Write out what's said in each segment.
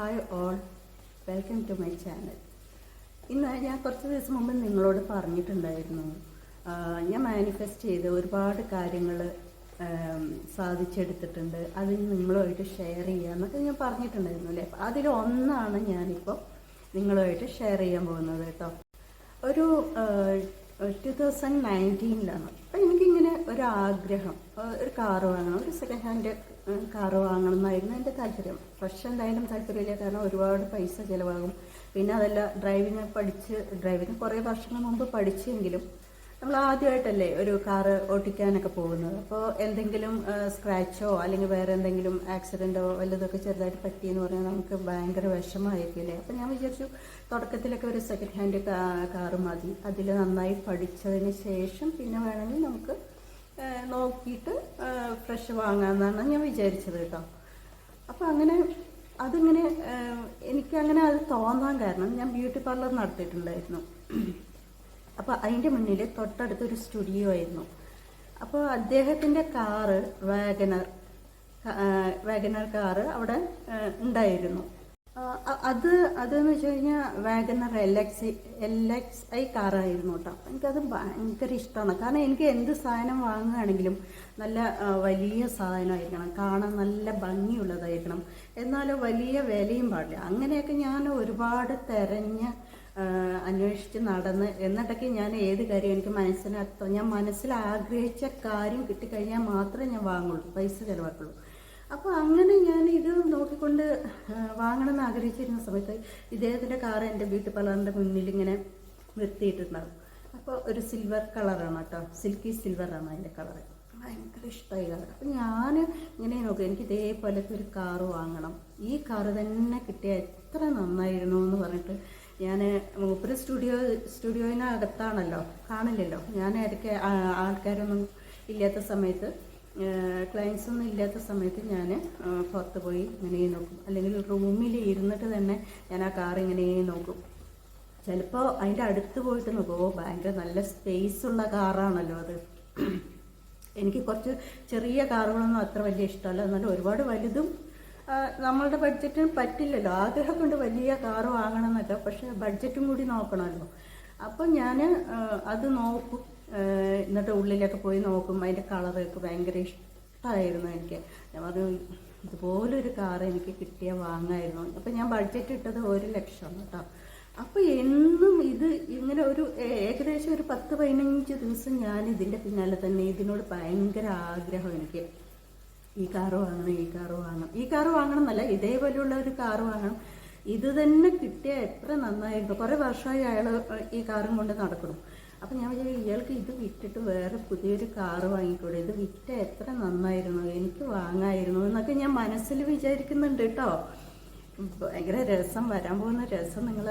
Hi all welcome to my channel ഇന്ന് ഞാൻ കുറച്ച് ദിവസം മുമ്പ് നിങ്ങളോട് പറഞ്ഞിട്ടുണ്ടായിരുന്നു. ഞാൻ മാനിഫെസ്റ്റ് ചെയ്ത് ഒരുപാട് കാര്യങ്ങൾ സാധിച്ചെടുത്തിട്ടുണ്ട്. അത് നിങ്ങളുമായിട്ട് ഷെയർ ചെയ്യുക എന്നൊക്കെ ഞാൻ പറഞ്ഞിട്ടുണ്ടായിരുന്നു അല്ലേ? അതിലൊന്നാണ് ഞാനിപ്പോൾ നിങ്ങളുമായിട്ട് ഷെയർ ചെയ്യാൻ പോകുന്നത് കേട്ടോ. ഒരു ടു തൗസൻഡ് നയന്റീനിലാണ് അപ്പം ഒരു ആഗ്രഹം ഒരു കാറ് വാങ്ങണം. ഒരു സെക്കൻഡ് ഹാൻഡ് കാറ് വാങ്ങണം എന്നായിരുന്നു എന്റെ താല്പര്യം. പക്ഷെ എന്തായാലും താല്പര്യമില്ല. കാരണം ഒരുപാട് പൈസ ചിലവാകും. പിന്നെ അതല്ല ഡ്രൈവിങ് പഠിച്ച് ഡ്രൈവിങ് കുറേ വർഷങ്ങൾ മുമ്പ് പഠിച്ചെങ്കിലും നമ്മൾ ആദ്യമായിട്ടല്ലേ ഒരു കാറ് ഓട്ടിക്കാനൊക്കെ പോകുന്നത്. അപ്പോൾ എന്തെങ്കിലും സ്ക്രാച്ചോ അല്ലെങ്കിൽ വേറെ എന്തെങ്കിലും ആക്സിഡന്റോ വല്ലതൊക്കെ ചെറുതായിട്ട് പറ്റിയെന്ന് പറഞ്ഞാൽ നമുക്ക് ഭയങ്കര വിഷമമായിരിക്കില്ലേ അപ്പോൾ ഞാൻ വിചാരിച്ചു തുടക്കത്തിലൊക്കെ ഒരു സെക്കൻഡ് ഹാൻഡ് കാറ് മതി. അതിൽ നന്നായി പഠിച്ചതിന് ശേഷം പിന്നെ വേണമെങ്കിൽ നമുക്ക് നോക്കിയിട്ട് ഫ്രഷ് വാങ്ങാമെന്നാണ് ഞാൻ വിചാരിച്ചത് കേട്ടോ. അപ്പോൾ അങ്ങനെ അതിങ്ങനെ എനിക്കങ്ങനെ അത് തോന്നാൻ കാരണം ഞാൻ ബ്യൂട്ടി പാർലർ നടത്തിയിട്ടുണ്ടായിരുന്നു. അപ്പോൾ അതിന്റെ മുന്നിൽ തൊട്ടടുത്തൊരു സ്റ്റുഡിയോ ആയിരുന്നു. അപ്പോൾ അദ്ദേഹത്തിന്റെ കാറ് വാഗനർ വാഗനർ കാറ് അവിടെ ഉണ്ടായിരുന്നു. അത് അതെന്ന് വെച്ച് കഴിഞ്ഞാൽ Wagon R L X L X I കാറായിരുന്നു കേട്ടോ എനിക്കത് ഭയങ്കര ഇഷ്ടമാണ് കാരണം എനിക്ക് എന്ത് സാധനം വാങ്ങുകയാണെങ്കിലും നല്ല വലിയ സാധനമായിരിക്കണം. കാണാൻ നല്ല ഭംഗിയുള്ളതായിരിക്കണം. എന്നാലോ വലിയ വിലയും പാടില്ല. അങ്ങനെയൊക്കെ ഞാൻ ഒരുപാട് തിരഞ്ഞ് അന്വേഷിച്ച് നടന്ന് എന്നിട്ടൊക്കെ ഞാൻ ഏത് കാര്യം എനിക്ക് മനസ്സിനർത്ഥം ഞാൻ മനസ്സിൽ ആഗ്രഹിച്ച കാര്യം കിട്ടിക്കഴിഞ്ഞാൽ മാത്രമേ ഞാൻ വാങ്ങുള്ളൂ. പൈസ ചിലവാക്കുള്ളൂ. അപ്പോൾ അങ്ങനെ ഞാൻ ഇത് നോക്കിക്കൊണ്ട് വാങ്ങണമെന്ന് ആഗ്രഹിച്ചിരുന്ന സമയത്ത് ഇദ്ദേഹത്തിന്റെ കാർ എന്റെ ബ്യൂട്ടി പാർലറിന്റെ മുന്നിൽ ഇങ്ങനെ നിർത്തിയിട്ടുണ്ടാവും. അപ്പോൾ ഒരു സിൽവർ കളറാണ് കേട്ടോ. സിൽക്കി സിൽവറാണ് അതിന്റെ കളർ ഭയങ്കര ഇഷ്ടമായി കളർ അപ്പം ഞാൻ ഇങ്ങനെ നോക്കും എനിക്ക് ഇതേപോലത്തെ ഒരു കാറ് വാങ്ങണം. ഈ കാറ് തന്നെ കിട്ടിയ എത്ര നന്നായിരുന്നു എന്ന് പറഞ്ഞിട്ട് ഞാൻ മൂപ്പര് സ്റ്റുഡിയോ സ്റ്റുഡിയോയിനകത്താണല്ലോ കാണില്ലല്ലോ. ഞാൻ ഇടയ്ക്ക് ആൾക്കാരൊന്നും ഇല്ലാത്ത സമയത്ത് ക്ലയൻസ് ഒന്നും ഇല്ലാത്ത സമയത്ത് ഞാൻ പുറത്ത് പോയി ഇങ്ങനെ നോക്കും. അല്ലെങ്കിൽ റൂമിൽ ഇരുന്നിട്ട് തന്നെ ഞാൻ ആ കാർ ഇങ്ങനെ നോക്കും. ചിലപ്പോൾ അതിന്റെ അടുത്ത് പോയിട്ട് നോക്കും. ഓ ഭയങ്കര നല്ല സ്പേസ് ഉള്ള കാറാണല്ലോ അത്. എനിക്ക് കുറച്ച് ചെറിയ കാറുകളൊന്നും അത്ര വലിയ ഇഷ്ടമല്ല. എന്നാലും ഒരുപാട് വലുതും നമ്മളുടെ ബഡ്ജറ്റിന് പറ്റില്ലല്ലോ. ആഗ്രഹം കൊണ്ട് വലിയ കാറ് വാങ്ങണം പക്ഷേ പക്ഷെ ബഡ്ജറ്റും കൂടി നോക്കണമല്ലോ. അപ്പം ഞാൻ അത് നോക്കും. എന്നിട്ട് ഉള്ളിലൊക്കെ പോയി നോക്കും അതിന്റെ കളറൊക്കെ ഭയങ്കര ഇഷ്ടമായിരുന്നു എനിക്ക്. ഞാൻ പറഞ്ഞു ഇതുപോലൊരു കാർ എനിക്ക് കിട്ടിയ വാങ്ങായിരുന്നു. അപ്പം ഞാൻ ബഡ്ജറ്റ് ഇട്ടത് ഒരു ലക്ഷം കേട്ടോ. അപ്പോൾ എന്നും ഇത് ഇങ്ങനെ ഒരു ഏകദേശം ഒരു പത്ത് പതിനഞ്ച് ദിവസം ഞാൻ ഇതിന്റെ പിന്നാലെ തന്നെ ഇതിനോട് ഭയങ്കര ആഗ്രഹം എനിക്ക്. ഈ കാറ് വാങ്ങണം ഈ കാറ് വാങ്ങണം. ഈ കാറ് വാങ്ങണം എന്നല്ല ഇതേപോലെയുള്ള ഒരു കാറ് വാങ്ങണം. ഇത് തന്നെ കിട്ടിയ എത്ര നന്നായിരുന്നു. കുറേ വർഷമായി അയാൾ ഈ കാറും കൊണ്ട് നടക്കണം അപ്പം ഞാൻ വിചാരിച്ചു ഇയാൾക്ക് ഇത് വിട്ടിട്ട് വേറെ പുതിയൊരു കാറ് വാങ്ങിക്കൂടെ? ഇത് വിറ്റ എത്ര നന്നായിരുന്നു? എനിക്ക് വാങ്ങായിരുന്നു എന്നൊക്കെ ഞാൻ മനസ്സിൽ വിചാരിക്കുന്നുണ്ട് കേട്ടോ. ഭയങ്കര രസം വരാൻ പോകുന്ന രസം നിങ്ങൾ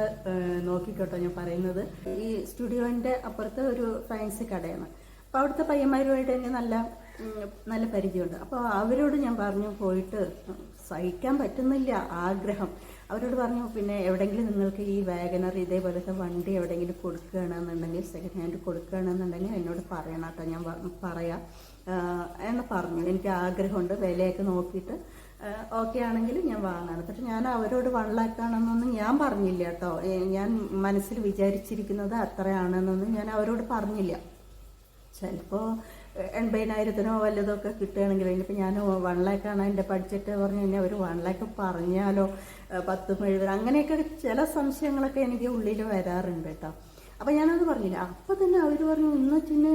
നോക്കിക്കോട്ടോ ഞാൻ പറയുന്നത്. ഈ സ്റ്റുഡിയോന്റെ അപ്പുറത്ത് ഒരു ഫാൻസി കടയാണ്. അപ്പോൾ അവിടുത്തെ പയ്യന്മാരുമായിട്ട് എനിക്ക് നല്ല നല്ല പരിചയമുണ്ട്. അപ്പോൾ അവരോട് ഞാൻ പറഞ്ഞു പോയിട്ട് സഹിക്കാൻ പറ്റുന്നില്ല ആഗ്രഹം. അവരോട് പറഞ്ഞു പിന്നെ എവിടെയെങ്കിലും നിങ്ങൾക്ക് ഈ വാഗനർ ഇതേപോലത്തെ വണ്ടി എവിടെയെങ്കിലും കൊടുക്കുകയാണെന്നുണ്ടെങ്കിൽ സെക്കൻഡ് ഹാൻഡ് കൊടുക്കുകയാണെന്നുണ്ടെങ്കിൽ എന്നോട് പറയണം കേട്ടോ. ഞാൻ പറയാം. എന്ന് പറഞ്ഞു. എനിക്ക് ആഗ്രഹമുണ്ട് വിലയൊക്കെ നോക്കിയിട്ട്. ഓക്കെ ആണെങ്കിൽ ഞാൻ വാങ്ങാണ്. പക്ഷെ ഞാൻ അവരോട് വൺ ലാക്ക് ആണെന്നൊന്നും ഞാൻ പറഞ്ഞില്ല കേട്ടോ. ഞാൻ മനസ്സിൽ വിചാരിച്ചിരിക്കുന്നത് അത്രയാണെന്നൊന്നും ഞാൻ അവരോട് പറഞ്ഞില്ല. ചിലപ്പോൾ എൺപതിനായിരത്തിനോ വല്ലതൊക്കെ കിട്ടുകയാണെങ്കിൽ ഇനിയിപ്പോൾ ഞാൻ വൺ ലാക്കാണ് എന്റെ ബഡ്ജറ്റ് പറഞ്ഞു കഴിഞ്ഞാൽ ഒരു വൺ ലാക്ക് പറഞ്ഞാലോ പത്തും എഴുപത് അങ്ങനെയൊക്കെ ചില സംശയങ്ങളൊക്കെ എനിക്ക് ഉള്ളിൽ വരാറുണ്ട് കേട്ടോ. അപ്പം ഞാനത് പറഞ്ഞില്ല. അപ്പം തന്നെ അവർ പറഞ്ഞു ഇന്ന് പിന്നെ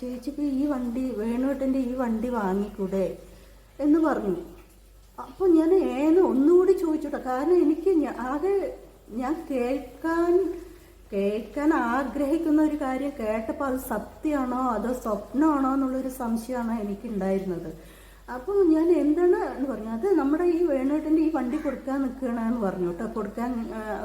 ചേച്ചിക്ക് ഈ വണ്ടി വേണുവേട്ടന്റെ ഈ വണ്ടി വാങ്ങിക്കൂടെ? എന്ന് പറഞ്ഞു. അപ്പോൾ ഞാൻ ഏന്ന് ഒന്നുകൂടി ചോദിച്ചോട്ടെ. കാരണം എനിക്ക് ആകെ ഞാൻ കേൾക്കാൻ കേൾക്കാൻ ആഗ്രഹിക്കുന്ന ഒരു കാര്യം കേട്ടപ്പോൾ അത് സത്യമാണോ അതോ സ്വപ്നമാണോ എന്നുള്ളൊരു സംശയമാണ് എനിക്കുണ്ടായിരുന്നത്. അപ്പോൾ ഞാൻ എന്താണ് എന്ന് പറഞ്ഞു. അത് നമ്മുടെ ഈ വേണേട്ടന്റെ ഈ വണ്ടി കൊടുക്കാൻ നിൽക്കണമെന്ന് പറഞ്ഞു കേട്ടോ. കൊടുക്കാൻ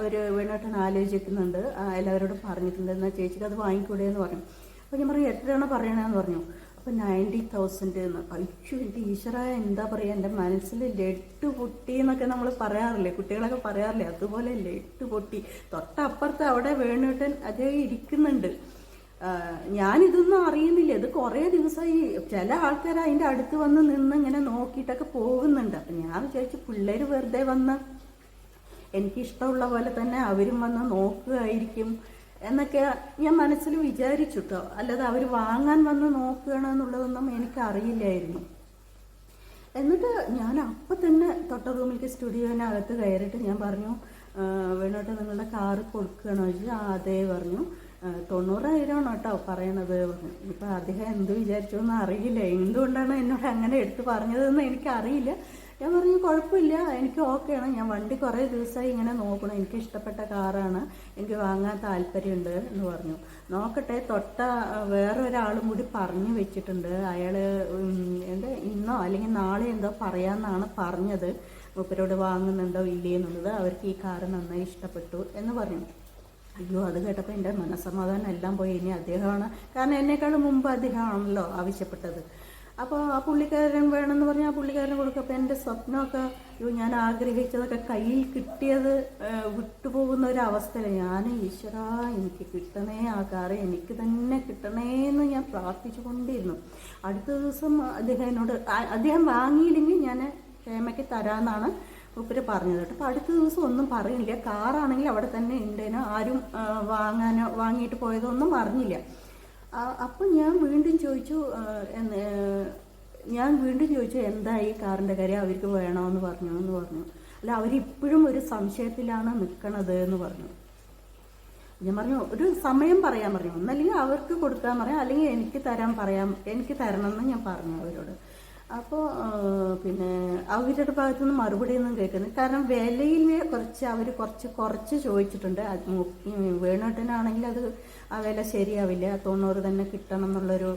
ഒരു വേണേട്ടൻ ആലോചിക്കുന്നുണ്ട്. എല്ലാവരോടും പറഞ്ഞിട്ടുണ്ട്. എന്നാൽ ചേച്ചിക്ക് അത് വാങ്ങിക്കൂടെ എന്ന് പറഞ്ഞു. അപ്പോൾ ഞാൻ പറയും എത്രയാണ് പറയണമെന്ന് പറഞ്ഞു. അപ്പോൾ നയന്റി തൗസൻഡ് എന്ന് അയ്യോ എന്റെ ഈശ്വര എന്താ പറയുക എന്റെ മനസ്സിൽ ലെട്ട് പൊട്ടി എന്നൊക്കെ നമ്മൾ പറയാറില്ലേ? കുട്ടികളൊക്കെ പറയാറില്ലേ? അതുപോലെ ലെട്ട് പൊട്ടി. തൊട്ടപ്പുറത്ത് അവിടെ വേണേട്ടൻ അതേ ഇരിക്കുന്നുണ്ട്. ഞാനിതൊന്നും അറിയുന്നില്ല. ഇത് കുറേ ദിവസമായി ചില ആൾക്കാർ അതിന്റെ അടുത്ത് വന്ന് നിന്ന് ഇങ്ങനെ നോക്കിയിട്ടൊക്കെ പോകുന്നുണ്ട്. അപ്പം ഞാൻ വിചാരിച്ചു പിള്ളേർ വെറുതെ വന്ന് എനിക്ക് ഇഷ്ടമുള്ള പോലെ തന്നെ അവരും വന്ന് നോക്കുകയായിരിക്കും എന്നൊക്കെ ഞാൻ മനസ്സിൽ വിചാരിച്ചിട്ടോ അല്ലാതെ അവർ വാങ്ങാൻ വന്ന് നോക്കുകയാണെന്നുള്ളതൊന്നും എനിക്ക് അറിയില്ലായിരുന്നു എന്നിട്ട് ഞാൻ അപ്പം തന്നെ തൊട്ട റൂമിലേക്ക് സ്റ്റുഡിയോനകത്ത് കയറിയിട്ട് ഞാൻ പറഞ്ഞു "ആ, വേണോട്ടെ നിങ്ങളുടെ കാറ് കൊടുക്കുകയാണോ? ചോദിച്ചു അതേ പറഞ്ഞു. "ആ, തൊണ്ണൂറായിരമാണ് കേട്ടോ പറയണത്. ഇപ്പൊ അദ്ദേഹം എന്ത് വിചാരിച്ചോന്ന് അറിയില്ല. എന്തുകൊണ്ടാണ് എന്നോട് അങ്ങനെ എടുത്ത് പറഞ്ഞതെന്ന് എനിക്കറിയില്ല. ഞാൻ പറഞ്ഞു കുഴപ്പമില്ല എനിക്ക് ഓക്കെയാണ്. ഞാൻ വണ്ടി കുറേ ദിവസമായി ഇങ്ങനെ നോക്കണം എനിക്ക് ഇഷ്ടപ്പെട്ട കാറാണ്. എനിക്ക് വാങ്ങാൻ താല്പര്യമുണ്ട് എന്ന് പറഞ്ഞു. നോക്കട്ടെ തൊട്ട വേറെ ഒരാളും കൂടി പറഞ്ഞു വെച്ചിട്ടുണ്ട്. അയാൾ എന്താ ഇന്നോ അല്ലെങ്കിൽ നാളെ എന്തോ പറയാമെന്നാണ് പറഞ്ഞത്. മൂപ്പരോട് വാങ്ങുന്നുണ്ടോ ഇല്ലേ എന്നുള്ളത് അവർക്ക് ഈ കാറ് നന്നായി ഇഷ്ടപ്പെട്ടു എന്ന് പറഞ്ഞു. അയ്യോ അത് കേട്ടപ്പോൾ എന്റെ മനസ്സമാധാനം എല്ലാം പോയി. ഇനി അദ്ദേഹമാണ് കാരണം എന്നെക്കാളും മുമ്പ് അദ്ദേഹമാണല്ലോ ആവശ്യപ്പെട്ടത്. അപ്പോൾ ആ പുള്ളിക്കാരൻ വേണമെന്ന് പറഞ്ഞാൽ ആ പുള്ളിക്കാരൻ കൊടുക്കും അപ്പോൾ എന്റെ സ്വപ്നമൊക്കെ അയ്യോ ഞാൻ ആഗ്രഹിച്ചതൊക്കെ കയ്യിൽ കിട്ടിയത് വിട്ടുപോകുന്ന ഒരു അവസ്ഥയിൽ ഞാൻ ഈശ്വര എനിക്ക് കിട്ടണേ ആ കാറ് എനിക്ക് തന്നെ കിട്ടണേ എന്ന് ഞാൻ പ്രാർത്ഥിച്ചുകൊണ്ടിരുന്നു അടുത്ത ദിവസം അദ്ദേഹം എന്നോട് അദ്ദേഹം വാങ്ങിയില്ലെങ്കിൽ ഞാൻ ക്ഷേമയ്ക്ക് തരാമെന്നാണ് മൂപ്പര് പറഞ്ഞത് കേട്ടോ. അപ്പോൾ അടുത്ത ദിവസം ഒന്നും പറയുന്നില്ല കാറാണെങ്കിൽ അവിടെ തന്നെ ഉണ്ടേനോ ആരും വാങ്ങാനോ വാങ്ങിയിട്ട് പോയതോ ഒന്നും അറിഞ്ഞില്ല അപ്പം ഞാൻ വീണ്ടും ചോദിച്ചു ഞാൻ വീണ്ടും ചോദിച്ചു എന്താ ഈ കാറിന്റെ കാര്യം? അവർക്ക് വേണമെന്ന് പറഞ്ഞു എന്ന് പറഞ്ഞു. അല്ല അവരിപ്പോഴും ഒരു സംശയത്തിലാണ് നിൽക്കണത് എന്ന് പറഞ്ഞു. ഞാൻ പറഞ്ഞു ഒരു സമയം പറയാൻ പറഞ്ഞു. ഒന്നല്ലെങ്കിൽ അവർക്ക് കൊടുക്കാൻ പറയാം അല്ലെങ്കിൽ എനിക്ക് തരാൻ പറയാം എനിക്ക് തരണമെന്ന് ഞാൻ പറഞ്ഞു അവരോട്. അപ്പോൾ പിന്നെ അവരുടെ ഭാഗത്തു നിന്ന് മറുപടി ഒന്നും കേൾക്കുന്നത് കാരണം വിലയിൽ കുറച്ച് അവർ കുറച്ച് കുറച്ച് ചോദിച്ചിട്ടുണ്ട്. വേണുട്ടനാണെങ്കിൽ അത് ആ വില ശരിയാവില്ല. തൊണ്ണൂറ് തന്നെ കിട്ടണം എന്നുള്ളൊരു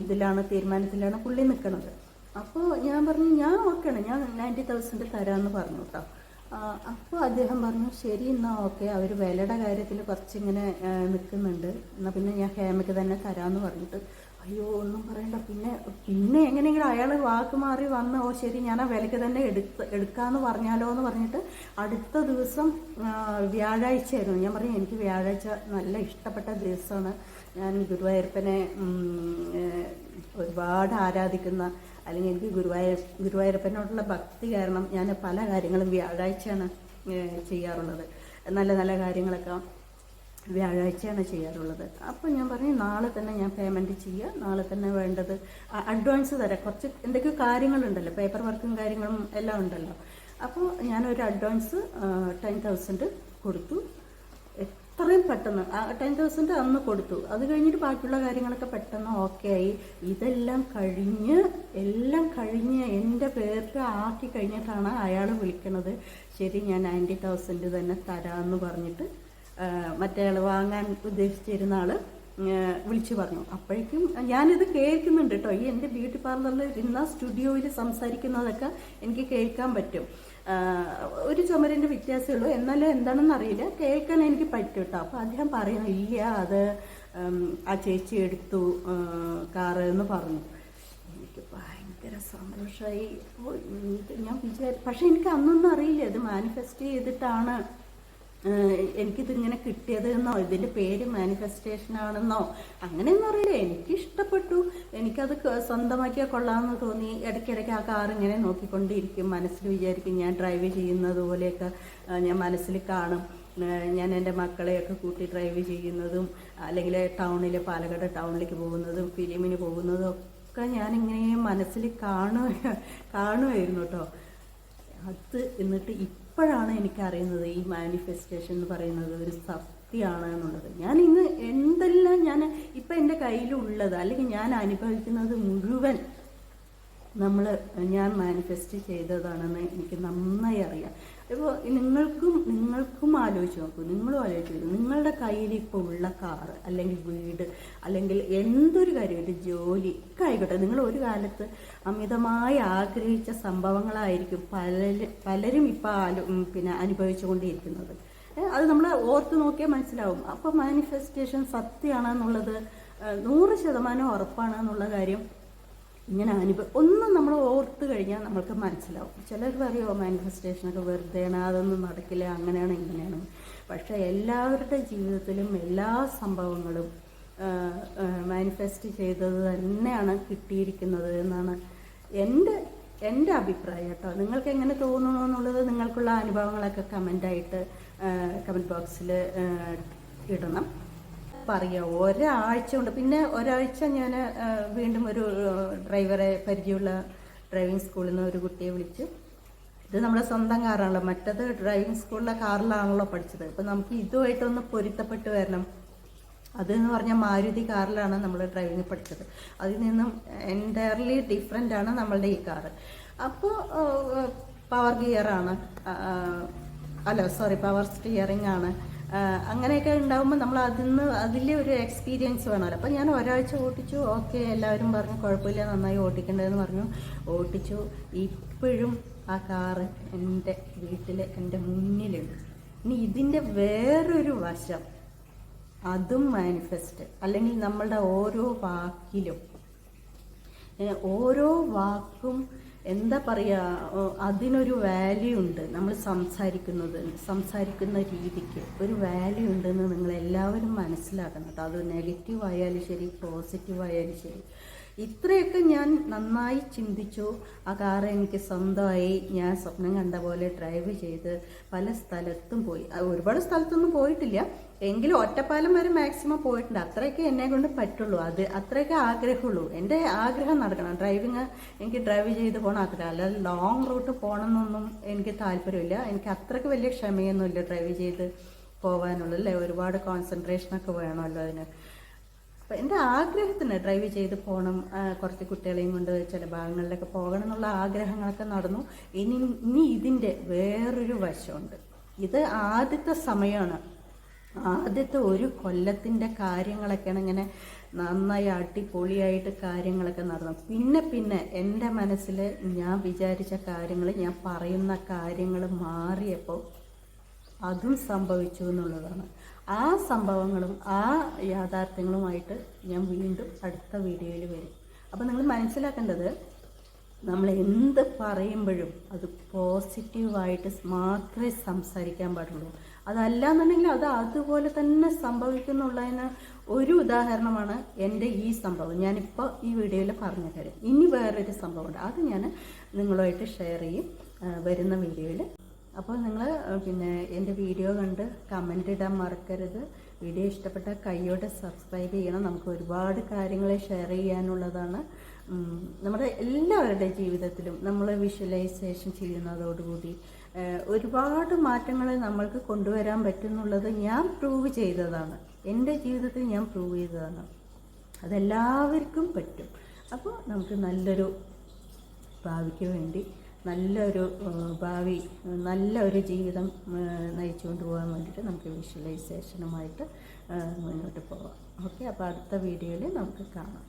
ഇതിലാണ് തീരുമാനത്തിലാണ് പുള്ളി നിൽക്കുന്നത്. അപ്പോൾ ഞാൻ പറഞ്ഞു ഞാൻ ഓക്കെയാണ്. ഞാൻ നയന്റി തൗസൻഡ് തരാമെന്ന് പറഞ്ഞു കേട്ടോ. അപ്പോൾ അദ്ദേഹം പറഞ്ഞു ശരി എന്നാൽ ഓക്കെ. അവർ വിലയുടെ കാര്യത്തിൽ കുറച്ചിങ്ങനെ നിൽക്കുന്നുണ്ട്. എന്നാൽ പിന്നെ ഞാൻ ഹേമയ്ക്ക് തന്നെ തരാമെന്ന് പറഞ്ഞിട്ട് അയ്യോ ഒന്നും പറയണ്ട. പിന്നെ പിന്നെ എങ്ങനെയെങ്കിലും അയാൾ വാക്ക് മാറി വന്ന് ഓ ശരി ഞാൻ ആ വിലക്ക് തന്നെ എടുത്ത് എടുക്കാമെന്ന് പറഞ്ഞാലോ എന്ന് പറഞ്ഞിട്ട് അടുത്ത ദിവസം വ്യാഴാഴ്ചയായിരുന്നു. ഞാൻ പറഞ്ഞു എനിക്ക് വ്യാഴാഴ്ച നല്ല ഇഷ്ടപ്പെട്ട ദിവസമാണ്. ഞാൻ ഗുരുവായൂരപ്പനെ ഒരുപാട് ആരാധിക്കുന്ന അല്ലെങ്കിൽ എനിക്ക് ഗുരുവായൂർ ഗുരുവായൂരപ്പനോടുള്ള ഭക്തി കാരണം ഞാൻ പല കാര്യങ്ങളും വ്യാഴാഴ്ചയാണ് ചെയ്യാറുള്ളത്. നല്ല നല്ല കാര്യങ്ങളൊക്കെ വ്യാഴാഴ്ചയാണ് ചെയ്യാറുള്ളത്. അപ്പോൾ ഞാൻ പറഞ്ഞു നാളെ തന്നെ ഞാൻ പേയ്മെന്റ് ചെയ്യുക നാളെ തന്നെ വേണ്ടത് അഡ്വാൻസ് തരാം. കുറച്ച് എന്തൊക്കെയോ കാര്യങ്ങളുണ്ടല്ലോ. പേപ്പർ വർക്കും കാര്യങ്ങളും എല്ലാം ഉണ്ടല്ലോ. അപ്പോൾ ഞാനൊരു അഡ്വാൻസ് ടെൻ തൗസൻഡ് കൊടുത്തു. എത്രയും പെട്ടെന്ന് ടെൻ തൗസൻഡ് അന്ന് കൊടുത്തു. അത് കഴിഞ്ഞിട്ട് ബാക്കിയുള്ള കാര്യങ്ങളൊക്കെ പെട്ടെന്ന് ഓക്കെ ആയി. ഇതെല്ലാം കഴിഞ്ഞ് എല്ലാം കഴിഞ്ഞ് എന്റെ പേർക്ക് ആക്കി കഴിഞ്ഞിട്ടാണ് അയാൾ വിളിക്കണത്. ശരി ഞാൻ നയന്റി തൗസൻഡ് തന്നെ തരാമെന്ന് പറഞ്ഞിട്ട് മറ്റേ ആൾ വാങ്ങാൻ ഉദ്ദേശിച്ചിരുന്ന ആൾ വിളിച്ചു പറഞ്ഞു. അപ്പോഴേക്കും ഞാനിത് കേൾക്കുന്നുണ്ട് കേട്ടോ. ഈ എന്റെ ബ്യൂട്ടി പാർലറിൽ ഇരുന്ന സ്റ്റുഡിയോയിൽ സംസാരിക്കുന്നതൊക്കെ എനിക്ക് കേൾക്കാൻ പറ്റും. ഒരു ചുമരിന്റെ വ്യത്യാസമേ ഉള്ളൂ. എന്നാലും എന്താണെന്ന് അറിയില്ല. കേൾക്കാൻ എനിക്ക് പറ്റും കേട്ടോ. അപ്പോൾ അദ്ദേഹം പറയുന്നു ഇല്ല അത് ആ ചേച്ചി എടുത്തു കാറ് എന്ന് പറഞ്ഞു. എനിക്ക് ഭയങ്കര സന്തോഷമായി ഞാൻ വിചാരി പക്ഷെ എനിക്ക് അന്നൊന്നും അറിയില്ല. ഇത് മാനിഫെസ്റ്റ് ചെയ്തിട്ടാണ് എനിക്കിതിങ്ങനെ കിട്ടിയത് എന്നോ ഇതിന്റെ പേര് മാനിഫെസ്റ്റേഷൻ ആണെന്നോ അങ്ങനെയൊന്നും അറിയില്ല. എനിക്ക് ഇഷ്ടപ്പെട്ടു എനിക്കത് സ്വന്തമാക്കിയാൽ കൊള്ളാമെന്ന് തോന്നി. ഇടയ്ക്കിടയ്ക്ക് ആ കാർ ഇങ്ങനെ നോക്കിക്കൊണ്ടിരിക്കും. മനസ്സിൽ വിചാരിക്കും ഞാൻ ഡ്രൈവ് ചെയ്യുന്നത് പോലെയൊക്കെ ഞാൻ മനസ്സിൽ കാണും. ഞാൻ എന്റെ മക്കളെയൊക്കെ കൂട്ടി ഡ്രൈവ് ചെയ്യുന്നതും അല്ലെങ്കിൽ ടൗണിൽ പാലക്കാട് ടൗണിലേക്ക് പോകുന്നതും ഫിലിമിന് പോകുന്നതും ഒക്കെ ഞാനിങ്ങനെ മനസ്സിൽ കാണുക കാണുമായിരുന്നു കേട്ടോ. അത് എന്നിട്ട് ഇപ്പോഴാണ് എനിക്കറിയുന്നത് ഈ മാനിഫെസ്റ്റേഷൻ എന്ന് പറയുന്നത് ഒരു സത്യമാണ് എന്നുള്ളത്? ഞാൻ ഇന്ന് എന്തെല്ലാം ഞാൻ ഇപ്പം എന്റെ കയ്യിലുള്ളത് അല്ലെങ്കിൽ ഞാൻ അനുഭവിക്കുന്നത് മുഴുവൻ നമ്മൾ ഞാൻ മാനിഫെസ്റ്റ് ചെയ്തതാണെന്ന് എനിക്ക് നന്നായി അറിയാം. ഇപ്പോൾ നിങ്ങൾക്കും നിങ്ങൾക്കും ആലോചിച്ച് നോക്കൂ. നിങ്ങളും ആലോചിച്ച് നോക്കൂ. നിങ്ങളുടെ കയ്യിൽ ഇപ്പോൾ ഉള്ള കാറ് അല്ലെങ്കിൽ വീട് അല്ലെങ്കിൽ എന്തൊരു കാര്യം ഒരു ജോലി ഒക്കെ ആയിക്കോട്ടെ. നിങ്ങൾ ഒരു കാലത്ത് അമിതമായി ആഗ്രഹിച്ച സംഭവങ്ങളായിരിക്കും പലരും പലരും ഇപ്പോൾ ആലോ പിന്നെ അനുഭവിച്ചുകൊണ്ടിരിക്കുന്നത്. അത് നമ്മൾ ഓർത്ത് നോക്കിയാൽ മനസ്സിലാവും. അപ്പോൾ മാനിഫെസ്റ്റേഷൻ സത്യമാണെന്നുള്ളത് നൂറ് ശതമാനം ഉറപ്പാണെന്നുള്ള കാര്യം ഇങ്ങനെ അനുഭവം ഒന്നും നമ്മൾ ഓർത്ത് കഴിഞ്ഞാൽ നമ്മൾക്ക് മനസ്സിലാവും. ചിലർ പറയുമോ മാനിഫെസ്റ്റേഷനൊക്കെ വെറുതെയാണ് അതൊന്നും നടക്കില്ല അങ്ങനെയാണ് ഇങ്ങനെയാണ്. പക്ഷേ എല്ലാവരുടെ ജീവിതത്തിലും എല്ലാ സംഭവങ്ങളും മാനിഫെസ്റ്റ് ചെയ്തത് തന്നെയാണ് കിട്ടിയിരിക്കുന്നത് എന്നാണ് എന്റെ എന്റെ അഭിപ്രായം കേട്ടോ. നിങ്ങൾക്ക് എങ്ങനെ തോന്നുന്നു എന്നുള്ളത് നിങ്ങൾക്കുള്ള അനുഭവങ്ങളൊക്കെ കമന്റായിട്ട് കമന്റ് ബോക്സിൽ ഇടണം. പറയാം. ഒരാഴ്ച കൊണ്ട്. പിന്നെ ഒരാഴ്ച ഞാൻ വീണ്ടും ഒരു ഡ്രൈവറെ പരിചയമുള്ള ഡ്രൈവിംഗ് സ്കൂളിൽ നിന്ന് ഒരു കുട്ടിയെ വിളിച്ചു. ഇത് നമ്മുടെ സ്വന്തം കാറാണല്ലോ. മറ്റത് ഡ്രൈവിംഗ് സ്കൂളിലെ കാറിലാണല്ലോ പഠിച്ചത്. അപ്പം നമുക്ക് ഇതുമായിട്ടൊന്ന് പൊരുത്തപ്പെട്ട് വരണം. അതെന്ന് പറഞ്ഞാൽ മാരുതി കാറിലാണ് നമ്മൾ ഡ്രൈവിംഗ് പഠിച്ചത്. അതിൽ നിന്നും എന്റയർലി ഡിഫറെന്റ് ആണ് നമ്മളുടെ ഈ കാറ്. അപ്പോൾ പവർ ഗിയറാണ് അല്ല സോറി പവർ സ്റ്റിയറിംഗ് ആണ്. അങ്ങനെയൊക്കെ ഉണ്ടാകുമ്പോൾ നമ്മൾ അതിൽ നിന്ന് അതിൽ ഒരു എക്സ്പീരിയൻസ് വേണമല്ലോ അപ്പോൾ ഞാൻ ഒരാഴ്ച ഓട്ടിച്ചു. ഓക്കെ എല്ലാവരും പറഞ്ഞു കുഴപ്പമില്ല നന്നായി ഓട്ടിക്കേണ്ടതെന്ന് പറഞ്ഞു. ഓട്ടിച്ചു. ഇപ്പോഴും ആ കാറ് എന്റെ വീട്ടിൽ എന്റെ മുന്നിലുണ്ട്. ഇനി ഇതിന്റെ വേറൊരു വശം. അതും മാനിഫെസ്റ്റ് അല്ലെങ്കിൽ നമ്മളുടെ ഓരോ വാക്കിലും. ഓരോ വാക്കും എന്താ പറയുക അതിനൊരു വാല്യൂ ഉണ്ട് നമ്മൾ സംസാരിക്കുന്നത് സംസാരിക്കുന്ന രീതിക്ക്. ഒരു വാല്യൂ ഉണ്ടെന്ന് നിങ്ങൾ എല്ലാവരും മനസ്സിലാക്കണം അത് നെഗറ്റീവ് ആയാലും ശരി പോസിറ്റീവ് ആയാലും ശരി. ഇത്രയൊക്കെ ഞാൻ നന്നായി ചിന്തിച്ചു. ആ കാർ എനിക്ക് സ്വന്തമായി ഞാൻ സ്വപ്നം കണ്ട പോലെ ഡ്രൈവ് ചെയ്ത് പല സ്ഥലത്തും പോയി. ഒരുപാട് സ്ഥലത്തൊന്നും പോയിട്ടില്ല. എങ്കിലും ഒറ്റപ്പാലം വരെ മാക്സിമം പോയിട്ടുണ്ട്. അത്രയൊക്കെ എന്നെ കൊണ്ട് പറ്റുള്ളൂ. അത് അത്രയൊക്കെ ആഗ്രഹമുള്ളൂ. എന്റെ ആഗ്രഹം നടക്കണം. ഡ്രൈവിങ് എനിക്ക് ഡ്രൈവ് ചെയ്ത് പോകണം ആഗ്രഹം അല്ലാതെ ലോങ് റൂട്ട് പോകണമെന്നൊന്നും എനിക്ക് താല്പര്യമില്ല. എനിക്ക് അത്രയ്ക്ക് വലിയ ക്ഷമയൊന്നുമില്ല ഡ്രൈവ് ചെയ്ത് പോകാനുള്ളൂ അല്ലേ? ഒരുപാട് കോൺസെൻട്രേഷനൊക്കെ വേണമല്ലോ അതിന്. അപ്പം എന്റെ ആഗ്രഹത്തിന് ഡ്രൈവ് ചെയ്ത് പോകണം കുറച്ച് കുട്ടികളെയും കൊണ്ട് ചില ഭാഗങ്ങളിലൊക്കെ പോകണം എന്നുള്ള ആഗ്രഹങ്ങളൊക്കെ നടന്നു. ഇനി ഇനി ഇതിന്റെ വേറൊരു വശമുണ്ട്. ഇത് ആദ്യത്തെ സമയമാണ്. ആദ്യത്തെ ഒരു കൊല്ലത്തിന്റെ കാര്യങ്ങളൊക്കെയാണ് ഇങ്ങനെ നന്നായി അടിപൊളിയായിട്ട് കാര്യങ്ങളൊക്കെ നടന്നു പിന്നെ പിന്നെ എന്റെ മനസ്സിൽ ഞാൻ വിചാരിച്ച കാര്യങ്ങൾ ഞാൻ പറയുന്ന കാര്യങ്ങൾ മാറിയപ്പോൾ അതും സംഭവിച്ചു എന്നുള്ളതാണ്. ആ സംഭവങ്ങളും ആ യാഥാർത്ഥ്യങ്ങളുമായിട്ട് ഞാൻ വീണ്ടും അടുത്ത വീഡിയോയിൽ വരും. അപ്പോൾ നിങ്ങൾ മനസ്സിലാക്കേണ്ടത് നമ്മൾ എന്ത് പറയുമ്പോഴും അത് പോസിറ്റീവായിട്ട് മാത്രമേ സംസാരിക്കാൻ പാടുള്ളൂ. അതല്ല എന്നുണ്ടെങ്കിൽ അത് അതുപോലെ തന്നെ സംഭവിക്കുന്നുള്ളതിന് ഒരു ഉദാഹരണമാണ് എന്റെ ഈ സംഭവം. ഞാനിപ്പോൾ ഈ വീഡിയോയിൽ പറഞ്ഞു തരാം. ഇനി വേറൊരു സംഭവമുണ്ട്. അത് ഞാൻ നിങ്ങളുമായിട്ട് ഷെയർ ചെയ്യും വരുന്ന വീഡിയോയിൽ. അപ്പോൾ നിങ്ങൾ പിന്നെ എന്റെ വീഡിയോ കണ്ട് കമന്റ് ഇടാൻ മറക്കരുത്. വീഡിയോ ഇഷ്ടപ്പെട്ട കൈയോടെ സബ്സ്ക്രൈബ് ചെയ്യണം. നമുക്ക് ഒരുപാട് കാര്യങ്ങളെ ഷെയർ ചെയ്യാനുള്ളതാണ്. നമ്മുടെ എല്ലാവരുടെ ജീവിതത്തിലും നമ്മൾ വിഷ്വലൈസേഷൻ ചെയ്യുന്നതോടുകൂടി ഒരുപാട് മാറ്റങ്ങൾ നമ്മൾക്ക് കൊണ്ടുവരാൻ പറ്റുന്നുള്ളത് ഞാൻ പ്രൂവ് ചെയ്തതാണ്. എന്റെ ജീവിതത്തിൽ ഞാൻ പ്രൂവ് ചെയ്തതാണ്. അതെല്ലാവർക്കും പറ്റും. അപ്പോൾ നമുക്ക് നല്ലൊരു ഭാവിക്ക് വേണ്ടി നല്ലൊരു ഭാവി നല്ലൊരു ജീവിതം നയിച്ചുകൊണ്ട് പോകാൻ വേണ്ടിയിട്ട് നമുക്ക് വിഷ്വലൈസേഷനുമായിട്ട് മുന്നോട്ട് പോവാം. ഓക്കെ അപ്പോൾ അടുത്ത വീഡിയോയിൽ നമുക്ക് കാണാം.